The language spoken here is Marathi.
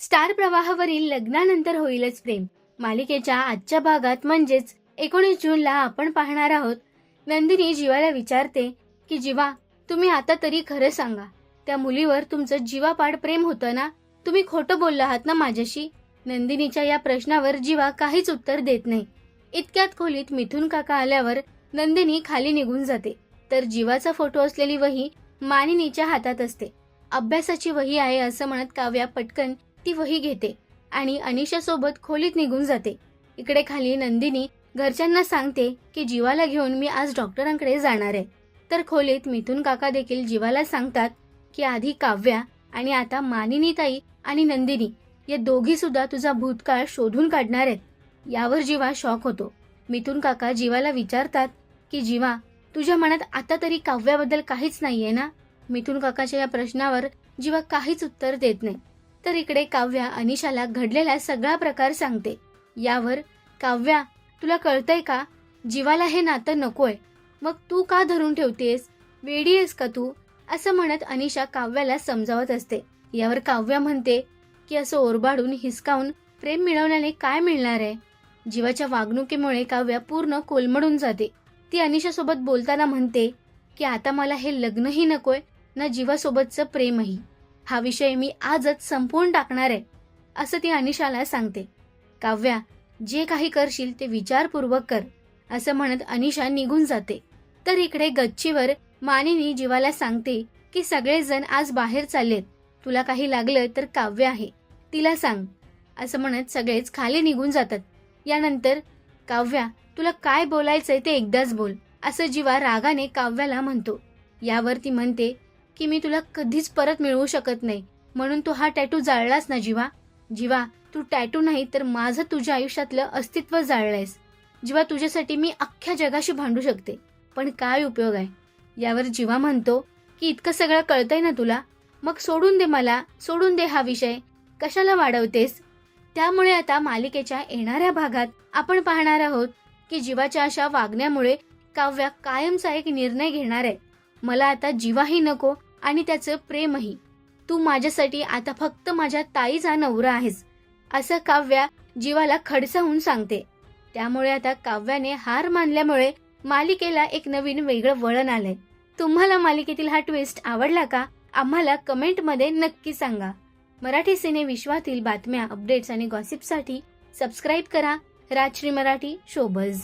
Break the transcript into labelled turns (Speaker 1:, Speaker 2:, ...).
Speaker 1: स्टार प्रवाहावरील लग्नानंतर होईलच प्रेम. मालिकेच्या आजच्या भागात म्हणजेच एकोणीस जूनला आपण पाहणार आहोत. नंदिनी जीवाला विचारते की जीवा तुम्ही आता तरी खरं सांगा. त्या मुलीवर तुमचं जीवापाड प्रेम होतं ना? तुम्ही खोटं बोलला आहात ना माझ्याशी नंदिनीच्या या प्रश्नावर जीवा काहीच उत्तर देत नाही. इतक्यात खोलीत मिथून काका आल्यावर नंदिनी खाली निघून जाते. तर जीवाचा फोटो असलेली वही मानिनीच्या हातात असते. अभ्यासाची वही आहे असं म्हणत काव्या पटकन ती वही घेते आणि अनिशा सोबत खोलीत निघून जाते. इकडे खाली नंदिनी घरच्यांना सांगते की जीवाला घेऊन मी आज डॉक्टरांकडे जाणार आहे. तर खोलीत मिथून काका देखील जीवाला सांगतात की आधी काव्या आणि आता मानिनी ताई आणि नंदिनी या दोघी सुद्धा तुझा भूतकाळ शोधून काढणार आहेत. यावर जीवा शॉक होतो. मिथून काका जीवाला विचारतात की जीवा तुझ्या मनात आता तरी काव्याबद्दल काहीच नाहीये ना? मिथून काकाच्या या प्रश्नावर जीवा काहीच उत्तर देत नाही. तर इकडे काव्या अनिशाला घडलेला सगळा प्रकार सांगते. यावर काव्या तुला कळतंय का? जीवाला हे नातं नकोय. मग तू का धरून ठेवतेस? वेडी आहेस का तू? असं म्हणत अनिशा काव्याला समजावत असते. यावर काव्या म्हणते की असं ओरबाडून हिसकावून प्रेम मिळवण्याने काय मिळणार आहे? जीवाच्या वागणुकीमुळे काव्या पूर्ण कोलमडून जाते. ती अनिशासोबत बोलताना म्हणते की आता मला हे लग्नही नकोय ना जीवासोबतचं प्रेमही. हा विषय मी आजच संपवून टाकणार आहे असं ती अनिशाला सांगते. काव्या जे काही करशील ते विचारपूर्वक कर असं म्हणत अनिशा निघून जाते. तर इकडे गच्चीवर मानिनी जीवाला सांगते की सगळेजण आज बाहेर चाललेत. तुला काही लागलं तर काव्य आहे. तिला सांग असं म्हणत सगळेच खाली निघून जातात. यानंतर काव्या तुला काय बोलायचंय ते एकदाच बोल असं जीवा रागाने काव्याला म्हणतो. यावर ती म्हणते की मी तुला कधीच परत मिळवू शकत नाही. म्हणून तू हा टॅटू जाळलास ना जीवा? जीवा तू टॅटू नाही तर माझं तुझ्या आयुष्यातलं अस्तित्व जाळलंयस. जीवा तुझ्यासाठी मी अख्ख्या जगाशी भांडू शकते. पण काय उपयोग आहे? यावर जीवा म्हणतो की इतकं सगळं कळतंय ना तुला? मग सोडून दे मला सोडून दे हा विषय. कशाला वाढवतेस? त्यामुळे आता मालिकेच्या येणाऱ्या भागात आपण पाहणार आहोत की जीवाच्या अशा वागण्यामुळे काव्या कायमचा एक निर्णय घेणार आहे मला आता जीवाही नको आणि त्याचं प्रेमही. तू माझ्यासाठी आता फक्त माझ्या ताईचा नवरा आहेस असं काव्या जीवाला खडसाहून सांगते. त्यामुळे आता काव्याने हार मानल्यामुळे मालिकेला एक नवीन वेगळं वळण आलंय. तुम्हाला मालिकेतील हा ट्विस्ट आवडला का? आम्हाला कमेंटमध्ये नक्की सांगा. मराठी सिने विश्वातील बातम्या अपडेट्स आणि गॉसिपसाठी सबस्क्राईब करा. राजश्री मराठी शोबज